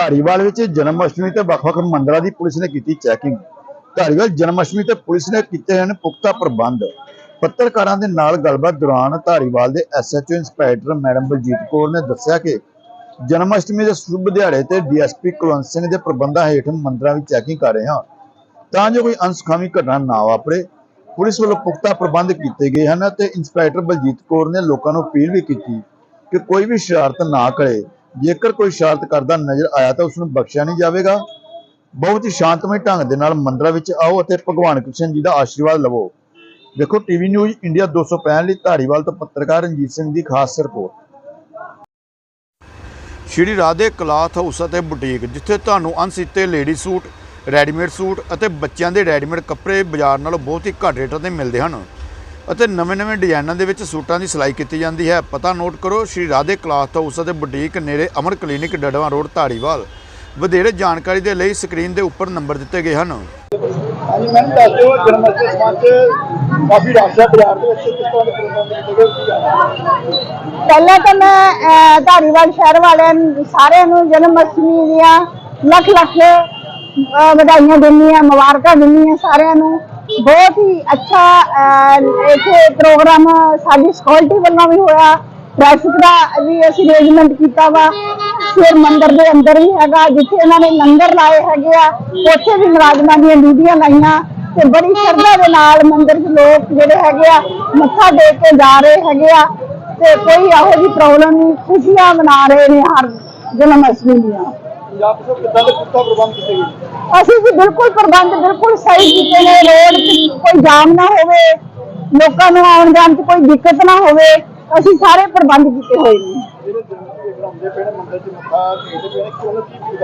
ਧਾਰੀਵਾਲ ਵਿੱਚ ਜਨਮ ਅਸ਼ਟਮੀ ਤੇ ਵੱਖ-ਵੱਖ ਮੰਦਰਾਂ ਦੀ ਪੁਲਿਸ ਨੇ ਕੀਤੀ ਚੈਕਿੰਗ ਧਾਰੀਵਾਲ ਜਨਮ ਅਸ਼ਟਮੀ ਤੇ ਪੁਲਿਸ ਨੇ ਕੀਤੇ ਹਨ ਪੁਖਤਾ ਪ੍ਰਬੰਧ। ਪੱਤਰਕਾਰਾਂ ਦੇ ਨਾਲ ਗੱਲਬਾਤ ਦੌਰਾਨ ਧਾਰੀਵਾਲ ਦੇ SHO inspector madam Baljit Kaur ਨੇ ਦੱਸਿਆ ਕਿ ਜਨਮ ਅਸ਼ਟਮੀ ਦੇ ਸ਼ੁਭ ਦਿਹਾੜੇ ਤੇ ਡੀਐਸਪੀ ਕੁਲਵੰਤ ਸਿੰਘ ਦੇ ਪ੍ਰਬੰਧਾਂ ਹੇਠ ਮੰਦਰਾਂ ਵਿੱਚ ਚੈਕਿੰਗ ਕਰ ਰਹੇ ਹਾਂ। ਤਾਂ ਜੋ ਕੋਈ ਅਨਸੁਖਾਵੀ ਘਟਨਾ ਨਾ ਵਾਪਰੇ, ਪੁਲਿਸ ਵੱਲੋਂ ਪੁਖਤਾ ਪ੍ਰਬੰਧ ਕੀਤੇ ਗਏ ਹਨ ਤੇ ਇੰਸਪੈਕਟਰ ਬਲਜੀਤ ਕੌਰ ਨੇ ਲੋਕਾਂ ਨੂੰ ਅਪੀਲ ਵੀ ਕੀਤੀ ਕਿ ਕੋਈ ਵੀ ਸ਼ਰਾਰਤ ਨਾ ਕਰੇ। ਜੇਕਰ ਕੋਈ ਸ਼ਰਾਰਤ ਕਰਦਾ ਨਜ਼ਰ ਆਇਆ ਤਾਂ ਉਸ ਨੂੰ ਬਖਸ਼ਿਆ ਨਹੀਂ ਜਾਵੇਗਾ। ਬਹੁਤ ਹੀ ਸ਼ਾਂਤਮਈ ਢੰਗ ਦੇ ਨਾਲ ਮੰਦਰਾਂ ਵਿੱਚ ਆਓ ਅਤੇ ਭਗਵਾਨ ਕ੍ਰਿਸ਼ਨ ਜੀ ਦਾ ਆਸ਼ੀਰਵਾਦ ਲਵੋ। ਦੇਖੋ ਟੀਵੀ ਨਿਊਜ਼ ਇੰਡੀਆ 265 ਲਈ ਧਾਰੀਵਾਲ ਤੋਂ ਪੱਤਰਕਾਰ ਰਣਜੀਤ ਸਿੰਘ ਦੀ ਖਾਸ report. Shri Radhe cloth house ਅਤੇ ਬੁਟੀਕ, ਜਿੱਥੇ ਤੁਹਾਨੂੰ ਅਣਸੀਤੇ ਲੇਡੀ ਸੂਟ, ਰੈਡੀਮੇਡ ਸੂਟ ਅਤੇ ਬੱਚਿਆਂ ਦੇ ਰੈਡੀਮੇਡ ਕੱਪੜੇ ਬਾਜ਼ਾਰ ਨਾਲੋਂ ਬਹੁਤ ਹੀ ਘੱਟ ਰੇਟਾਂ ਤੇ ਮਿਲਦੇ ਹਨ। ਅਤੇ ਨਵੇਂ-ਨਵੇਂ ਡਿਜ਼ਾਈਨਾਂ ਦੇ ਵਿੱਚ ਸੂਟਾਂ ਦੀ ਸਿਲਾਈ ਕੀਤੀ ਜਾਂਦੀ ਹੈ। ਪਤਾ ਨੋਟ ਕਰੋ ਸ਼੍ਰੀ ਰਾਧੇ ਕਲਾਥ ਹਾਊਸ ਅਤੇ ਬੁਟੀਕ ਨੇੜੇ ਅਮਰ ਕਲੀਨਿਕ ਡੜਵਾ ਰੋਡ ਧਾਰੀਵਾਲ। ਵਧੇਰੇ ਜਾਣਕਾਰੀ ਦੇ ਲਈ ਸਕਰੀਨ ਦੇ ਉੱਪਰ ਨੰਬਰ ਦਿੱਤੇ ਗਏ ਹਨ। ਹਾਂਜੀ ਮੈਨੂੰ ਦੱਸ ਦਿਓ ਜਨਮ ਅਸ਼ਟਮੀ ਸਮਾਨ ਚ ਕਾਫੀ ਰਸ਼ ਹੈ ਬਾਜ਼ਾਰ ਦੇ ਵਿੱਚ ਕਿਸ ਤਰ੍ਹਾਂ ਦੇ ਪ੍ਰੋਗਰਾਮ ਦੇ ਕੀ ਜਾਣਾ ਪਹਿਲਾਂ ਤਾਂ ਮੈਂ ਧਾਰੀਵਾਲ ਸ਼ਹਿਰ ਵਾਲਿਆਂ ਨੂੰ ਸਾਰਿਆਂ ਨੂੰ ਜਨਮ ਅਸ਼ਟਮੀ ਦੀਆਂ ਲੱਖ ਲੱਖ ਵਧਾਈਆਂ ਦਿੰਦੀ ਹਾਂ ਮੁਬਾਰਕਾਂ ਦਿੰਦੀ ਹਾਂ ਸਾਰਿਆਂ ਨੂੰ। ਬਹੁਤ ਹੀ ਅੱਛਾ ਇੱਥੇ ਪ੍ਰੋਗਰਾਮ ਸਾਡੀ ਸਕਿਉਰਟੀ ਵੱਲੋਂ ਵੀ ਹੋਇਆ। ਟ੍ਰੈਫਿਕ ਦਾ ਵੀ ਅਸੀਂ ਅਰੇਂਜਮੈਂਟ ਕੀਤਾ ਵਾ। ਫਿਰ ਮੰਦਿਰ ਦੇ ਅੰਦਰ ਵੀ ਹੈਗਾ, ਜਿੱਥੇ ਇਹਨਾਂ ਨੇ ਲੰਗਰ ਲਾਏ ਹੈਗੇ ਆ, ਉੱਥੇ ਵੀ ਮੁਲਾਜ਼ਮਾਂ ਦੀਆਂ ਡਿਊਟੀਆਂ ਲਾਈਆਂ। ਤੇ ਬੜੀ ਸ਼ਰਧਾ ਦੇ ਨਾਲ ਮੰਦਰ 'ਚ ਲੋਕ ਜਿਹੜੇ ਹੈਗੇ ਆ, ਮੱਥਾ ਟੇਕ ਕੇ ਜਾ ਰਹੇ ਹੈਗੇ ਆ। ਤੇ ਕੋਈ ਇਹੋ ਜਿਹੀ ਪ੍ਰੋਬਲਮ ਨਹੀਂ, ਖੁਸ਼ੀਆਂ ਮਨਾ ਰਹੇ ਨੇ ਹਰ ਜਨਮ ਅਸ਼ਟਮੀ ਦੀਆਂ। ਪੰਜਾਬ ਤੋਂ ਕਿੱਦਾਂ ਦੇ ਪੁਖਤਾ ਪ੍ਰਬੰਧ ਕੀਤੇ ਗਏ? ਅਸੀਂ ਜੀ ਬਿਲਕੁਲ ਪ੍ਰਬੰਧ ਬਿਲਕੁਲ ਸਹੀ ਕੀਤੇ ਨੇ ਰੋਡ ਕੋਈ ਜਾਮ ਨਾ ਹੋਵੇ ਲੋਕਾਂ ਨੂੰ ਆਉਣ ਜਾਣ 'ਚ ਕੋਈ ਦਿੱਕਤ ਨਾ ਹੋਵੇ ਅਸੀਂ ਸਾਰੇ ਪ੍ਰਬੰਧ ਕੀਤੇ ਹੋਏ ਨੇ। ਜਿਹੜੇ ਮੰਦਰ ਚ ਮੱਥਾ ਟੇਕਦੇ ਕਿਉਂ ਕੀ